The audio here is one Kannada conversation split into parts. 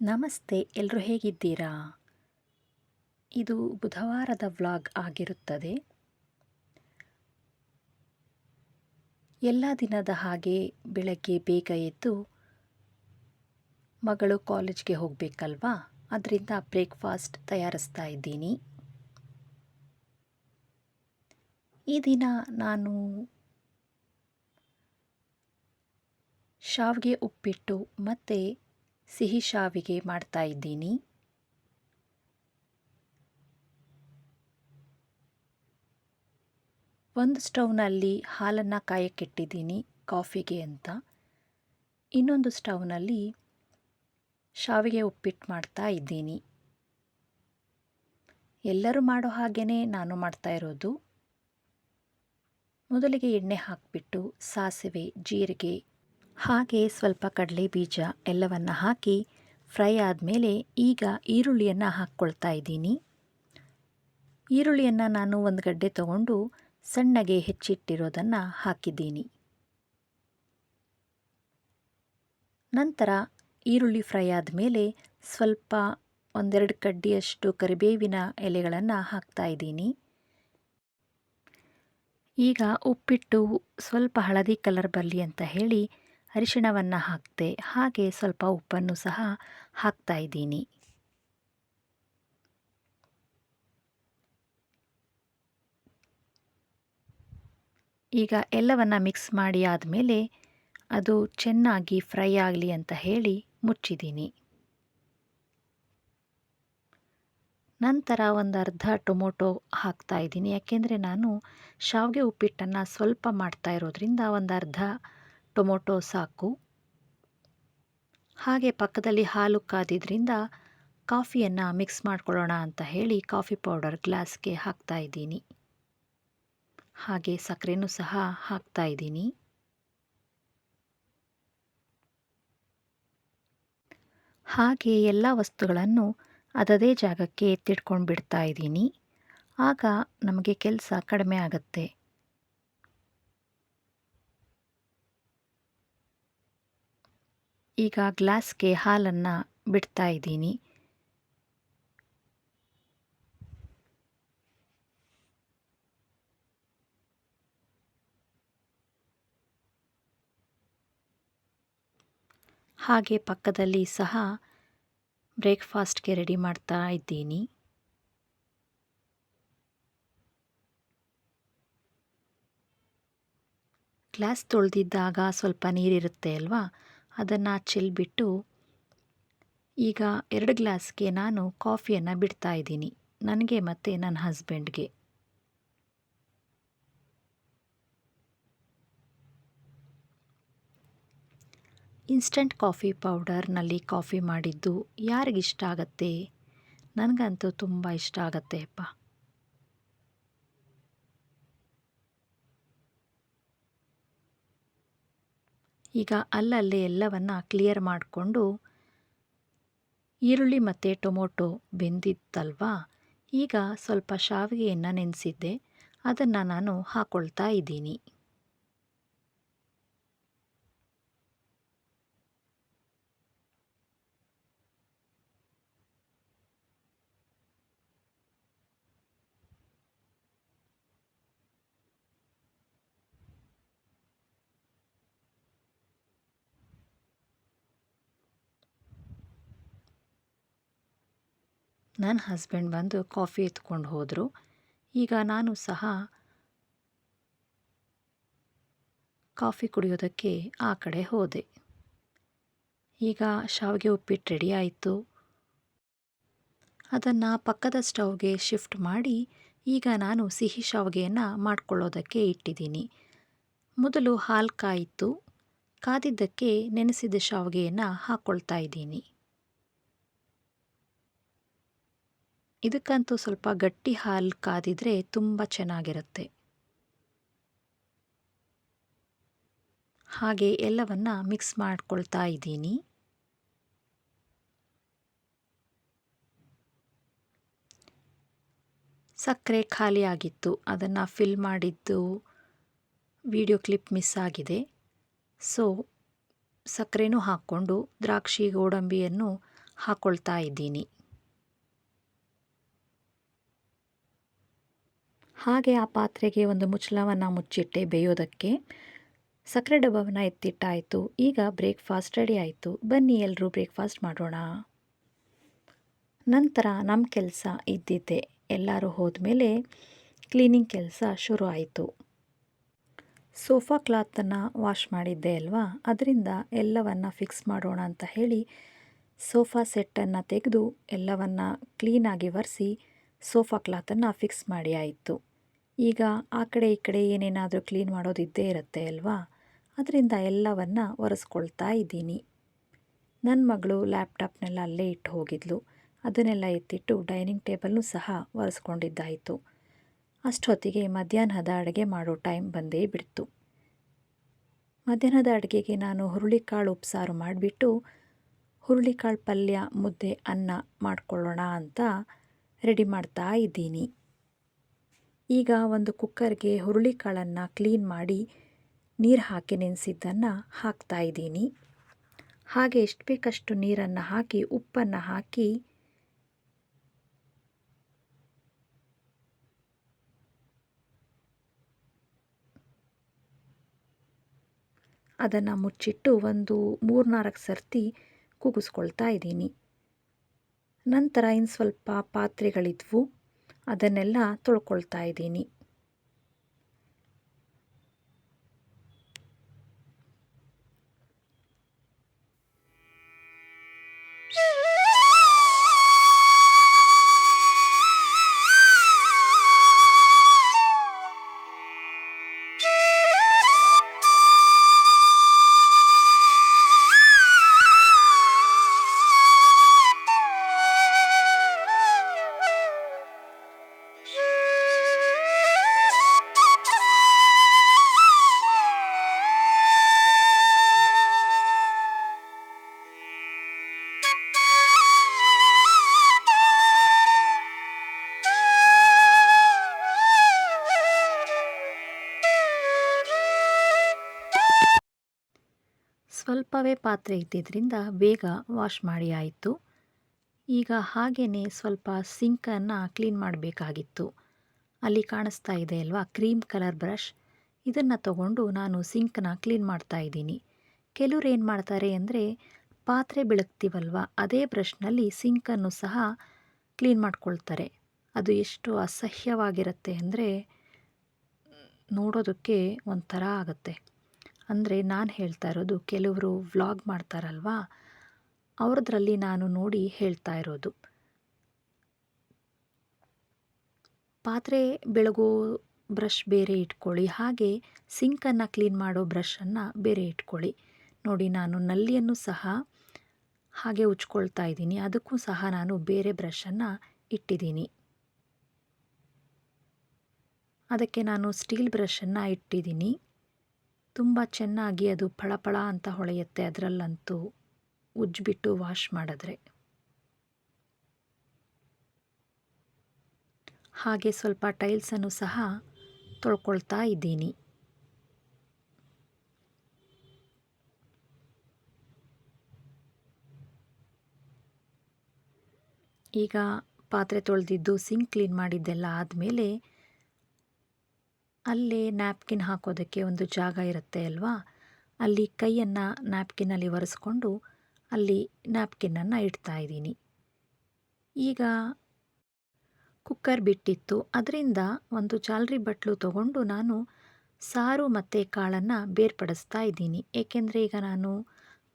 ನಮಸ್ತೆ ಎಲ್ಲರೂ ಹೇಗಿದ್ದೀರಾ? ಇದು ಬುಧವಾರದ ವ್ಲಾಗ್ ಆಗಿರುತ್ತದೆ. ಎಲ್ಲ ದಿನದ ಹಾಗೆ ಬೆಳಗ್ಗೆ ಬೇಗ ಎದ್ದು ಮಗಳು ಕಾಲೇಜ್ಗೆ ಹೋಗಬೇಕಲ್ವಾ? ಅದರಿಂದ ಬ್ರೇಕ್ಫಾಸ್ಟ್ ತಯಾರಿಸ್ತಾ ಇದ್ದೀನಿ. ಈ ದಿನ ನಾನು ಶಾವಿಗೆ ಉಪ್ಪಿಟ್ಟು ಮತ್ತು ಸಿಹಿ ಶಾವಿಗೆ ಮಾಡ್ತಾ ಇದ್ದೀನಿ. ಒಂದು ಸ್ಟವ್ನಲ್ಲಿ ಹಾಲನ್ನು ಕಾಯಕ್ಕಿಟ್ಟಿದ್ದೀನಿ ಕಾಫಿಗೆ ಅಂತ. ಇನ್ನೊಂದು ಸ್ಟೌವ್ನಲ್ಲಿ ಶಾವಿಗೆ ಉಪ್ಪಿಟ್ಟು ಮಾಡ್ತಾ ಇದ್ದೀನಿ. ಎಲ್ಲರೂ ಮಾಡೋ ಹಾಗೆಯೇ ನಾನು ಮಾಡ್ತಾ ಇರೋದು. ಮೊದಲಿಗೆ ಎಣ್ಣೆ ಹಾಕಿಬಿಟ್ಟು ಸಾಸಿವೆ, ಜೀರಿಗೆ ಹಾಗೆ ಸ್ವಲ್ಪ ಕಡಲೆ ಬೀಜ ಎಲ್ಲವನ್ನು ಹಾಕಿ ಫ್ರೈ ಆದಮೇಲೆ ಈಗ ಈರುಳ್ಳಿಯನ್ನು ಹಾಕ್ಕೊಳ್ತಾ ಇದ್ದೀನಿ. ಈರುಳ್ಳಿಯನ್ನು ನಾನು ಒಂದು ಗಡ್ಡೆ ತಗೊಂಡು ಸಣ್ಣಗೆ ಹೆಚ್ಚಿಟ್ಟಿರೋದನ್ನು ಹಾಕಿದ್ದೀನಿ. ನಂತರ ಈರುಳ್ಳಿ ಫ್ರೈ ಆದಮೇಲೆ ಸ್ವಲ್ಪ ಒಂದೆರಡು ಕಡ್ಡಿಯಷ್ಟು ಕರಿಬೇವಿನ ಎಲೆಗಳನ್ನು ಹಾಕ್ತಾ ಇದ್ದೀನಿ. ಈಗ ಉಪ್ಪಿಟ್ಟು ಸ್ವಲ್ಪ ಹಳದಿ ಕಲರ್ ಬರಲಿ ಅಂತ ಹೇಳಿ ಅರಿಶಿಣವನ್ನು ಹಾಕಿದೆ, ಹಾಗೆ ಸ್ವಲ್ಪ ಉಪ್ಪನ್ನು ಸಹ ಹಾಕ್ತಾ ಇದ್ದೀನಿ. ಈಗ ಎಲ್ಲವನ್ನು ಮಿಕ್ಸ್ ಮಾಡಿ ಆದಮೇಲೆ ಅದು ಚೆನ್ನಾಗಿ ಫ್ರೈ ಆಗಲಿ ಅಂತ ಹೇಳಿ ಮುಚ್ಚಿದ್ದೀನಿ. ನಂತರ ಒಂದು ಅರ್ಧ ಟೊಮೊಟೊ ಹಾಕ್ತಾ ಇದ್ದೀನಿ. ಯಾಕೆಂದರೆ ನಾನು ಶಾವಿಗೆ ಉಪ್ಪಿಟ್ಟನ್ನು ಸ್ವಲ್ಪ ಮಾಡ್ತಾ ಇರೋದ್ರಿಂದ ಒಂದು ಅರ್ಧ ಟೊಮೊಟೊ ಸಾಕು. ಹಾಗೆ ಪಕ್ಕದಲ್ಲಿ ಹಾಲು ಕಾದಿದ್ರಿಂದ ಕಾಫಿಯನ್ನು ಮಿಕ್ಸ್ ಮಾಡ್ಕೊಳ್ಳೋಣ ಅಂತ ಹೇಳಿ ಕಾಫಿ ಪೌಡರ್ ಗ್ಲಾಸ್ಗೆ ಹಾಕ್ತಾ ಇದ್ದೀನಿ. ಹಾಗೆ ಸಕ್ಕರೆನೂ ಸಹ ಹಾಕ್ತಾ ಇದ್ದೀನಿ. ಹಾಗೆ ಎಲ್ಲ ವಸ್ತುಗಳನ್ನು ಅದದೇ ಜಾಗಕ್ಕೆ ಎತ್ತಿಟ್ಕೊಂಡು ಬಿಡ್ತಾ ಇದ್ದೀನಿ. ಆಗ ನಮಗೆ ಕೆಲಸ ಕಡಿಮೆ ಆಗುತ್ತೆ. ಈಗ ಗ್ಲಾಸ್ಗೆ ಹಾಲನ್ನು ಬಿಡ್ತಾ ಇದ್ದೀನಿ. ಹಾಗೆ ಪಕ್ಕದಲ್ಲಿ ಸಹ ಬ್ರೇಕ್ಫಾಸ್ಟ್ಗೆ ರೆಡಿ ಮಾಡ್ತಾ ಇದ್ದೀನಿ. ಗ್ಲಾಸ್ ತೊಳೆದಿದ್ದಾಗ ಸ್ವಲ್ಪ ನೀರಿರುತ್ತೆ ಅಲ್ವಾ? ಅದನ್ನು ಚೆಲ್ಬಿಟ್ಟು ಈಗ ಎರಡು ಗ್ಲಾಸ್ಗೆ ನಾನು ಕಾಫಿಯನ್ನು ಬಿಡ್ತಾ ಇದ್ದೀನಿ. ನನಗೆ ಮತ್ತು ನನ್ನ ಹಸ್ಬೆಂಡ್ಗೆ. ಇನ್ಸ್ಟಂಟ್ ಕಾಫಿ ಪೌಡರ್ನಲ್ಲಿ ಕಾಫಿ ಮಾಡಿದ್ದು ಯಾರಿಗಿಷ್ಟ ಆಗತ್ತೆ? ನನಗಂತೂ ತುಂಬ ಇಷ್ಟ ಆಗತ್ತೆ ಅಪ್ಪ. ಈಗ ಅಲ್ಲಲ್ಲೇ ಎಲ್ಲವನ್ನು ಕ್ಲಿಯರ್ ಮಾಡಿಕೊಂಡು ಈರುಳ್ಳಿ ಮತ್ತು ಟೊಮೊಟೊ ಬೆಂದಿತ್ತಲ್ವಾ? ಈಗ ಸ್ವಲ್ಪ ಶಾವಿಗೆಯನ್ನು ನೆನೆಸಿದ್ದೆ. ಅದನ್ನು ನಾನು ಹಾಕ್ಕೊಳ್ತಾ ಇದ್ದೀನಿ. ನನ್ನ ಹಸ್ಬೆಂಡ್ ಬಂದು ಕಾಫಿ ಎತ್ಕೊಂಡು ಹೋದರು. ಈಗ ನಾನು ಸಹ ಕಾಫಿ ಕುಡಿಯೋದಕ್ಕೆ ಆ ಕಡೆ ಹೋದೆ. ಈಗ ಶಾವಿಗೆ ಉಪ್ಪಿಟ್ಟು ರೆಡಿ ಆಯಿತು. ಅದನ್ನು ಪಕ್ಕದ ಸ್ಟವ್ಗೆ ಶಿಫ್ಟ್ ಮಾಡಿ ಈಗ ನಾನು ಸಿಹಿ ಶಾವಿಗೆಯನ್ನು ಮಾಡ್ಕೊಳ್ಳೋದಕ್ಕೆ ಇಟ್ಟಿದ್ದೀನಿ. ಮೊದಲು ಹಾಲು ಕಾಯಿತು ಕಾದಿದ್ದಕ್ಕೆ ನೆನೆಸಿದ ಶಾವಿಗೆಯನ್ನು ಹಾಕ್ಕೊಳ್ತಾ ಇದ್ದೀನಿ. ಇದಕ್ಕಂತೂ ಸ್ವಲ್ಪ ಗಟ್ಟಿ ಹಾಲು ಕಾದಿದ್ರೆ ತುಂಬ ಚೆನ್ನಾಗಿರುತ್ತೆ. ಹಾಗೆ ಎಲ್ಲವನ್ನು ಮಿಕ್ಸ್ ಮಾಡ್ಕೊಳ್ತಾ ಇದ್ದೀನಿ. ಸಕ್ಕರೆ ಖಾಲಿ ಆಗಿತ್ತು. ಅದನ್ನು ಫಿಲ್ ಮಾಡಿದ್ದು ವಿಡಿಯೋ ಕ್ಲಿಪ್ ಮಿಸ್ ಆಗಿದೆ. ಸೊ ಸಕ್ಕರೆನೂ ಹಾಕ್ಕೊಂಡು ದ್ರಾಕ್ಷಿ, ಗೋಡಂಬಿಯನ್ನು ಹಾಕ್ಕೊಳ್ತಾ ಇದ್ದೀನಿ. ಹಾಗೆ ಆ ಪಾತ್ರೆಗೆ ಒಂದು ಮುಚ್ಚಳವನ್ನು ಮುಚ್ಚಿಟ್ಟೆ ಬೇಯೋದಕ್ಕೆ. ಸಕ್ಕರೆ ಡಬ್ಬವನ್ನು ಎತ್ತಿಟ್ಟಾಯಿತು. ಈಗ ಬ್ರೇಕ್ಫಾಸ್ಟ್ ರೆಡಿ ಆಯಿತು. ಬನ್ನಿ ಎಲ್ಲರೂ ಬ್ರೇಕ್ಫಾಸ್ಟ್ ಮಾಡೋಣ. ನಂತರ ನಮ್ಮ ಕೆಲಸ ಇದ್ದಿದ್ದೆ. ಎಲ್ಲರೂ ಹೋದ್ಮೇಲೆ ಕ್ಲೀನಿಂಗ್ ಕೆಲಸ ಶುರು ಆಯಿತು. ಸೋಫಾ ಕ್ಲಾತನ್ನು ವಾಶ್ ಮಾಡಿದ್ದೆ ಅಲ್ವಾ? ಅದರಿಂದ ಎಲ್ಲವನ್ನು ಫಿಕ್ಸ್ ಮಾಡೋಣ ಅಂತ ಹೇಳಿ ಸೋಫಾ ಸೆಟ್ಟನ್ನು ತೆಗೆದು ಎಲ್ಲವನ್ನು ಕ್ಲೀನಾಗಿ ಒರೆಸಿ ಸೋಫಾ ಕ್ಲಾತನ್ನು ಫಿಕ್ಸ್ ಮಾಡಿ ಆಯಿತು. ಈಗ ಆ ಕಡೆ ಈ ಕಡೆ ಏನೇನಾದರೂ ಕ್ಲೀನ್ ಮಾಡೋದಿದ್ದೇ ಇರುತ್ತೆ ಅಲ್ವಾ? ಅದರಿಂದ ಎಲ್ಲವನ್ನು ಒರೆಸ್ಕೊಳ್ತಾ ಇದ್ದೀನಿ. ನನ್ನ ಮಗಳು ಲ್ಯಾಪ್ಟಾಪ್ನೆಲ್ಲ ಅಲ್ಲೇ ಇಟ್ಟು ಹೋಗಿದ್ಲು. ಅದನ್ನೆಲ್ಲ ಎತ್ತಿಟ್ಟು ಡೈನಿಂಗ್ ಟೇಬಲ್ನೂ ಸಹ ಒರೆಸ್ಕೊಂಡಿದ್ದಾಯಿತು. ಅಷ್ಟೊತ್ತಿಗೆ ಮಧ್ಯಾಹ್ನದ ಅಡುಗೆ ಮಾಡೋ ಟೈಮ್ ಬಂದೇ ಬಿಡ್ತು. ಮಧ್ಯಾಹ್ನದ ಅಡುಗೆಗೆ ನಾನು ಹುರುಳಿಕಾಳು ಉಪ್ಸಾರು ಮಾಡಿಬಿಟ್ಟು, ಹುರುಳಿಕಾಳು ಪಲ್ಯ, ಮುದ್ದೆ, ಅನ್ನ ಮಾಡ್ಕೊಳ್ಳೋಣ ಅಂತ ರೆಡಿ ಮಾಡ್ತಾ ಇದ್ದೀನಿ. ಈಗ ಒಂದು ಕುಕ್ಕರ್ಗೆ ಹುರುಳಿಕಾಳನ್ನು ಕ್ಲೀನ್ ಮಾಡಿ ನೀರು ಹಾಕಿ ನೆನೆಸಿದ್ದನ್ನು ಹಾಕ್ತಾ ಇದ್ದೀನಿ. ಹಾಗೆ ಎಷ್ಟು ಬೇಕಷ್ಟು ನೀರನ್ನು ಹಾಕಿ, ಉಪ್ಪನ್ನು ಹಾಕಿ ಅದನ್ನು ಮುಚ್ಚಿಟ್ಟು ಒಂದು ಮೂರ್ನಾಲ್ಕು ಸರ್ತಿ ಕೂಗಿಸ್ಕೊಳ್ತಾ ಇದ್ದೀನಿ. ನಂತರ ಇನ್ನು ಸ್ವಲ್ಪ ಪಾತ್ರೆಗಳಿದ್ವು. ಅದನ್ನೆಲ್ಲ ತೊಳ್ಕೊಳ್ತಾ ಇದ್ದೀನಿ. ಸ್ವಲ್ಪವೇ ಪಾತ್ರೆ ಇದ್ದಿದ್ದರಿಂದ ಬೇಗ ವಾಶ್ ಮಾಡಿ ಆಯಿತು. ಈಗ ಹಾಗೆಯೇ ಸ್ವಲ್ಪ ಸಿಂಕನ್ನು ಕ್ಲೀನ್ ಮಾಡಬೇಕಾಗಿತ್ತು. ಅಲ್ಲಿ ಕಾಣಿಸ್ತಾ ಇದೆ ಅಲ್ವಾ, ಕ್ರೀಮ್ ಕಲರ್ ಬ್ರಷ್. ಇದನ್ನು ತಗೊಂಡು ನಾನು ಸಿಂಕನ್ನ ಕ್ಲೀನ್ ಮಾಡ್ತಾ ಇದ್ದೀನಿ. ಕೆಲವ್ರು ಏನು ಮಾಡ್ತಾರೆ ಅಂದರೆ, ಪಾತ್ರೆ ಬೆಳಗ್ತೀವಲ್ವ, ಅದೇ ಬ್ರಷ್ನಲ್ಲಿ ಸಿಂಕನ್ನು ಸಹ ಕ್ಲೀನ್ ಮಾಡ್ಕೊಳ್ತಾರೆ. ಅದು ಎಷ್ಟು ಅಸಹ್ಯವಾಗಿರುತ್ತೆ ಅಂದರೆ, ನೋಡೋದಕ್ಕೆ ಒಂಥರ ಆಗುತ್ತೆ. ಅಂದರೆ ನಾನು ಹೇಳ್ತಾ ಇರೋದು ಕೆಲವರು ವ್ಲಾಗ್ ಮಾಡ್ತಾರಲ್ವಾ, ಅವ್ರದ್ರಲ್ಲಿ ನಾನು ನೋಡಿ ಹೇಳ್ತಾ ಇರೋದು. ಪಾತ್ರೆ ಬೆಳಗೋ ಬ್ರಷ್ ಬೇರೆ ಇಟ್ಕೊಳ್ಳಿ, ಹಾಗೆ ಸಿಂಕನ್ನು ಕ್ಲೀನ್ ಮಾಡೋ ಬ್ರಷನ್ನು ಬೇರೆ ಇಟ್ಕೊಳ್ಳಿ. ನೋಡಿ, ನಾನು ನಲ್ಲಿಯನ್ನು ಸಹ ಹಾಗೆ ಉಚ್ಕೊಳ್ತಾ ಇದ್ದೀನಿ, ಅದಕ್ಕೂ ಸಹ ನಾನು ಬೇರೆ ಬ್ರಷನ್ನು ಇಟ್ಟಿದ್ದೀನಿ. ಅದಕ್ಕೆ ನಾನು ಸ್ಟೀಲ್ ಬ್ರಷನ್ನು ಇಟ್ಟಿದ್ದೀನಿ. ತುಂಬ ಚೆನ್ನಾಗಿ ಅದು ಫಳಫಳ ಅಂತ ಹೊಳೆಯುತ್ತೆ ಅದರಲ್ಲಂತೂ ಉಜ್ಜಿಬಿಟ್ಟು ವಾಶ್ ಮಾಡಿದ್ರೆ. ಹಾಗೆ ಸ್ವಲ್ಪ ಟೈಲ್ಸನ್ನು ಸಹ ತೊಳ್ಕೊಳ್ತಾ ಇದ್ದೀನಿ. ಈಗ ಪಾತ್ರೆ ತೊಳೆದಿದ್ದು ಸಿಂಕ್ ಕ್ಲೀನ್ ಮಾಡಿದ್ದೆಲ್ಲ ಆದಮೇಲೆ ಅಲ್ಲೇ ನ್ಯಾಪ್ಕಿನ್ ಹಾಕೋದಕ್ಕೆ ಒಂದು ಜಾಗ ಇರುತ್ತೆ ಅಲ್ವಾ? ಅಲ್ಲಿ ಕೈಯನ್ನು ನ್ಯಾಪ್ಕಿನಲ್ಲಿ ಒರೆಸ್ಕೊಂಡು ಅಲ್ಲಿ ನ್ಯಾಪ್ಕಿನ್ನನ್ನು ಇಡ್ತಾ ಇದ್ದೀನಿ. ಈಗ ಕುಕ್ಕರ್ ಬಿಟ್ಟಿತ್ತು. ಅದರಿಂದ ಒಂದು ಜಾಲರಿ ಬಟ್ಲು ತಗೊಂಡು ನಾನು ಸಾರು ಮತ್ತು ಕಾಳನ್ನು ಬೇರ್ಪಡಿಸ್ತಾ ಇದ್ದೀನಿ. ಏಕೆಂದರೆ ಈಗ ನಾನು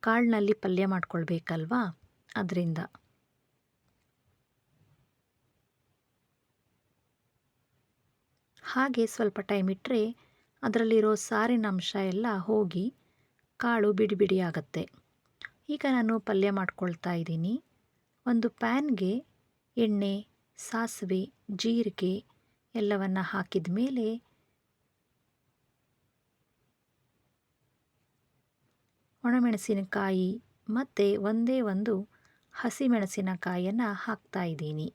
ಕಾಳಿನಲ್ಲಿ ಪಲ್ಯ ಮಾಡ್ಕೊಳ್ಬೇಕಲ್ವಾ? ಅದರಿಂದ. ಹಾಗೆ ಸ್ವಲ್ಪ ಟೈಮ್ ಇಟ್ಟರೆ ಅದರಲ್ಲಿರೋ ಸಾರಿನ ಅಂಶ ಎಲ್ಲ ಹೋಗಿ ಕಾಳು ಬಿಡಿ ಬಿಡಿ ಆಗುತ್ತೆ ಈಗ ನಾನು ಪಲ್ಯ ಮಾಡ್ಕೊಳ್ತಾ ಇದ್ದೀನಿ. ಒಂದು ಪ್ಯಾನ್ಗೆ ಎಣ್ಣೆ, ಸಾಸಿವೆ, ಜೀರಿಗೆ ಎಲ್ಲವನ್ನು ಹಾಕಿದ ಮೇಲೆ ಒಣಮೆಣಸಿನಕಾಯಿ ಮತ್ತು ಒಂದೇ ಒಂದು ಹಸಿಮೆಣಸಿನಕಾಯಿಯನ್ನು ಹಾಕ್ತಾ ಇದ್ದೀನಿ.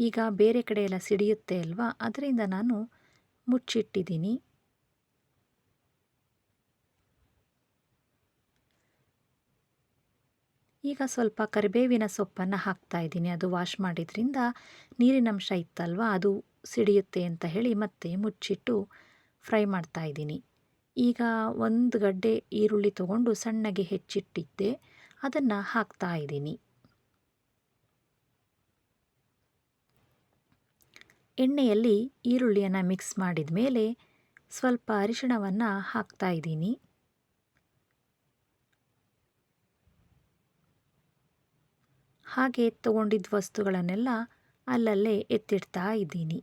ಈಗ ಬೇರೆ ಕಡೆ ಎಲ್ಲ ಸಿಡಿಯುತ್ತೆ ಅಲ್ವಾ? ಅದರಿಂದ ನಾನು ಮುಚ್ಚಿಟ್ಟಿದ್ದೀನಿ. ಈಗ ಸ್ವಲ್ಪ ಕರಿಬೇವಿನ ಸೊಪ್ಪನ್ನು ಹಾಕ್ತಾ ಇದ್ದೀನಿ. ಅದು ವಾಶ್ ಮಾಡಿದ್ರಿಂದ ನೀರಿನಂಶ ಇತ್ತಲ್ವಾ? ಅದು ಸಿಡಿಯುತ್ತೆ ಅಂತ ಹೇಳಿ ಮತ್ತೆ ಮುಚ್ಚಿಟ್ಟು ಫ್ರೈ ಮಾಡ್ತಾ ಇದ್ದೀನಿ. ಈಗ ಒಂದು ಗಡ್ಡೆ ಈರುಳ್ಳಿ ತಗೊಂಡು ಸಣ್ಣಗೆ ಹೆಚ್ಚಿಟ್ಟಿದ್ದೆ. ಅದನ್ನು ಹಾಕ್ತಾ ಇದ್ದೀನಿ. ಎಣ್ಣೆಯಲ್ಲಿ ಈರುಳ್ಳಿಯನ್ನು ಮಿಕ್ಸ್ ಮಾಡಿದ ಮೇಲೆ ಸ್ವಲ್ಪ ಅರಿಶಿಣವನ್ನು ಹಾಕ್ತಾ ಇದ್ದೀನಿ. ಹಾಗೆ ತಗೊಂಡಿದ್ದ ವಸ್ತುಗಳನ್ನೆಲ್ಲ ಅಲ್ಲಲ್ಲೇ ಎತ್ತಿಡ್ತಾ ಇದ್ದೀನಿ.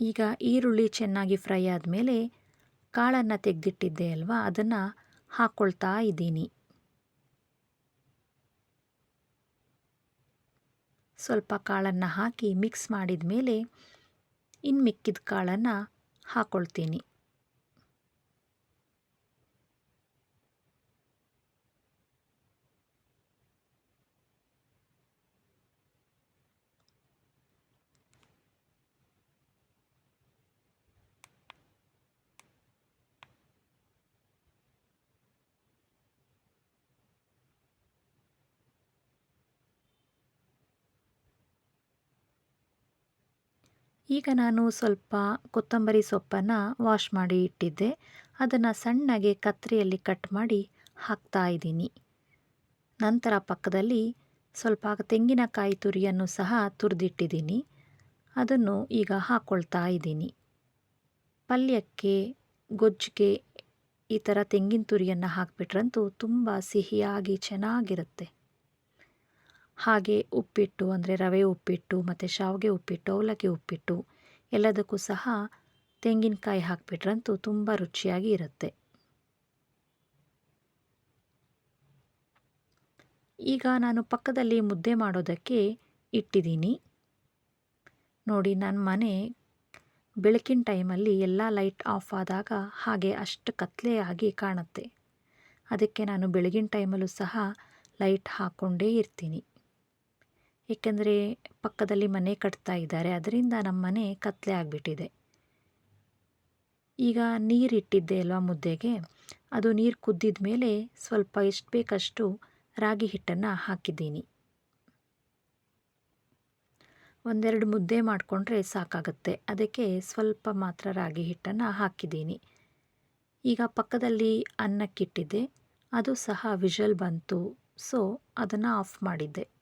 ಈಗ ಈರುಳ್ಳಿ ಚೆನ್ನಾಗಿ ಫ್ರೈ ಆದಮೇಲೆ ಕಾಳನ್ನು ತೆಗೆದಿಟ್ಟಿದ್ದೆ ಅಲ್ವಾ? ಅದನ್ನು ಹಾಕ್ಕೊಳ್ತಾ ಇದ್ದೀನಿ. ಸ್ವಲ್ಪ ಕಾಳನ್ನು ಹಾಕಿ ಮಿಕ್ಸ್ ಮಾಡಿದ ಮೇಲೆ ಇನ್ನು ಮಿಕ್ಕಿದ ಕಾಳನ್ನು ಹಾಕ್ಕೊಳ್ತೀನಿ ಈಗ ನಾನು ಸ್ವಲ್ಪ ಕೊತ್ತಂಬರಿ ಸೊಪ್ಪನ್ನು ವಾಶ್ ಮಾಡಿ ಇಟ್ಟಿದ್ದೆ. ಅದನ್ನು ಸಣ್ಣಗೆ ಕತ್ತರಿಯಲ್ಲಿ ಕಟ್ ಮಾಡಿ ಹಾಕ್ತಾ ಇದ್ದೀನಿ. ನಂತರ ಪಕ್ಕದಲ್ಲಿ ಸ್ವಲ್ಪ ತೆಂಗಿನಕಾಯಿ ತುರಿಯನ್ನು ಸಹ ತುರಿದಿಟ್ಟಿದ್ದೀನಿ. ಅದನ್ನು ಈಗ ಹಾಕ್ಕೊಳ್ತಾ ಇದ್ದೀನಿ. ಪಲ್ಯಕ್ಕೆ, ಗೊಜ್ಜಿಗೆ ಈ ಥರ ತೆಂಗಿನ ತುರಿಯನ್ನು ಹಾಕಿಬಿಟ್ರಂತೂ ತುಂಬ ಸಿಹಿಯಾಗಿ ಚೆನ್ನಾಗಿರುತ್ತೆ. ಹಾಗೆ ಉಪ್ಪಿಟ್ಟು ಅಂದರೆ ರವೆ ಉಪ್ಪಿಟ್ಟು, ಮತ್ತು ಶಾವಿಗೆ ಉಪ್ಪಿಟ್ಟು, ಅವಲಕ್ಕಿ ಉಪ್ಪಿಟ್ಟು ಎಲ್ಲದಕ್ಕೂ ಸಹ ತೆಂಗಿನಕಾಯಿ ಹಾಕಿಬಿಟ್ರಂತೂ ತುಂಬ ರುಚಿಯಾಗಿ ಇರುತ್ತೆ. ಈಗ ನಾನು ಪಕ್ಕದಲ್ಲಿ ಮುದ್ದೆ ಮಾಡೋದಕ್ಕೆ ಇಟ್ಟಿದ್ದೀನಿ. ನೋಡಿ ನನ್ನ ಮನೆ ಬೆಳಕಿನ ಟೈಮಲ್ಲಿ ಎಲ್ಲ ಲೈಟ್ ಆಫ್ ಆದಾಗ ಹಾಗೆ ಅಷ್ಟು ಆಗಿ ಕಾಣುತ್ತೆ. ಅದಕ್ಕೆ ನಾನು ಬೆಳಗಿನ ಟೈಮಲ್ಲೂ ಸಹ ಲೈಟ್ ಹಾಕ್ಕೊಂಡೇ ಇರ್ತೀನಿ. ಏಕೆಂದರೆ ಪಕ್ಕದಲ್ಲಿ ಮನೆ ಕಟ್ತಾ ಇದ್ದಾರೆ. ಅದರಿಂದ ನಮ್ಮ ಮನೆ ಕತ್ತಲೆ ಆಗಿಬಿಟ್ಟಿದೆ. ಈಗ ನೀರಿಟ್ಟಿದ್ದೆ ಅಲ್ವಾ ಮುದ್ದೆಗೆ? ಅದು ನೀರು ಕುದ್ದಿದ ಮೇಲೆ ಸ್ವಲ್ಪ ಎಷ್ಟು ಬೇಕಷ್ಟು ರಾಗಿ ಹಿಟ್ಟನ್ನು ಹಾಕಿದ್ದೀನಿ. ಒಂದೆರಡು ಮುದ್ದೆ ಮಾಡಿಕೊಂಡ್ರೆ ಸಾಕಾಗುತ್ತೆ. ಅದಕ್ಕೆ ಸ್ವಲ್ಪ ಮಾತ್ರ ರಾಗಿ ಹಿಟ್ಟನ್ನು ಹಾಕಿದ್ದೀನಿ. ಈಗ ಪಕ್ಕದಲ್ಲಿ ಅನ್ನಕ್ಕಿಟ್ಟಿದ್ದೆ. ಅದು ಸಹ ವಿಷಲ್ ಬಂತು. ಸೊ, ಅದನ್ನು ಆಫ್ ಮಾಡಿದ್ದೆ.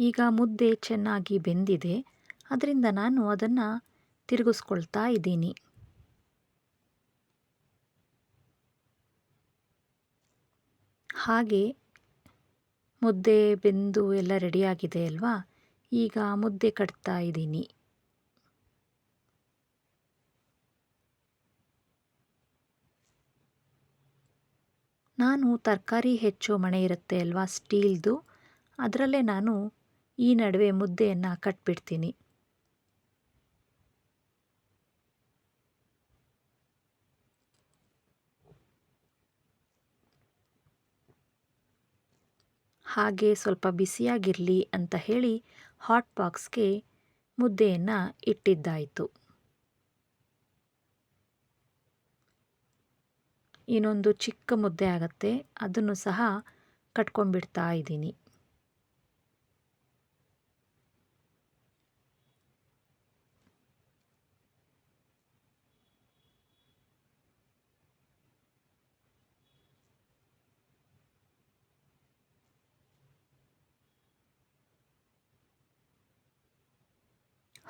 ಈಗ ಮುದ್ದೆ ಚೆನ್ನಾಗಿ ಬೆಂದಿದೆ. ಅದರಿಂದ ನಾನು ಅದನ್ನು ತಿರುಗಿಸ್ಕೊಳ್ತಾ ಇದ್ದೀನಿ. ಹಾಗೆ ಮುದ್ದೆ ಬೆಂದು ಎಲ್ಲ ರೆಡಿಯಾಗಿದೆ ಅಲ್ವಾ? ಈಗ ಮುದ್ದೆ ಕಟ್ತಾ ಇದ್ದೀನಿ. ನಾನು ತರಕಾರಿ ಹೆಚ್ಚು ಮಣೆ ಇರುತ್ತೆ ಅಲ್ವಾ ಸ್ಟೀಲ್ದು? ಅದರಲ್ಲೇ ನಾನು ಈ ನಡುವೆ ಮುದ್ದೆಯನ್ನು ಕಟ್ಬಿಡ್ತೀನಿ. ಹಾಗೆ ಸ್ವಲ್ಪ ಬಿಸಿಯಾಗಿರಲಿ ಅಂತ ಹೇಳಿ ಹಾಟ್ ಬಾಕ್ಸ್ಗೆ ಮುದ್ದೆಯನ್ನು ಇಟ್ಟಿದ್ದಾಯಿತು. ಇನ್ನೊಂದು ಚಿಕ್ಕ ಮುದ್ದೆ ಆಗತ್ತೆ, ಅದನ್ನು ಸಹ ಕಟ್ಕೊಂಡ್ಬಿಡ್ತಾ ಇದ್ದೀನಿ.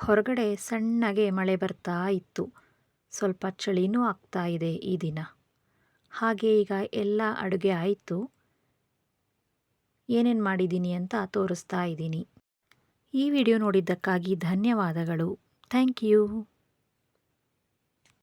ಹೊರಗಡೆ ಸಣ್ಣಗೆ ಮಳೆ ಬರ್ತಾ ಇತ್ತು. ಸ್ವಲ್ಪ ಚಳಿನೂ ಆಗ್ತಾ ಇದೆ ಈ ದಿನ. ಹಾಗೆ ಈಗ ಎಲ್ಲ ಅಡುಗೆ ಆಯಿತು. ಏನೇನು ಮಾಡಿದ್ದೀನಿ ಅಂತ ತೋರಿಸ್ತಾ ಇದ್ದೀನಿ. ಈ ವಿಡಿಯೋ ನೋಡಿದ್ದಕ್ಕಾಗಿ ಧನ್ಯವಾದಗಳು. Thank you.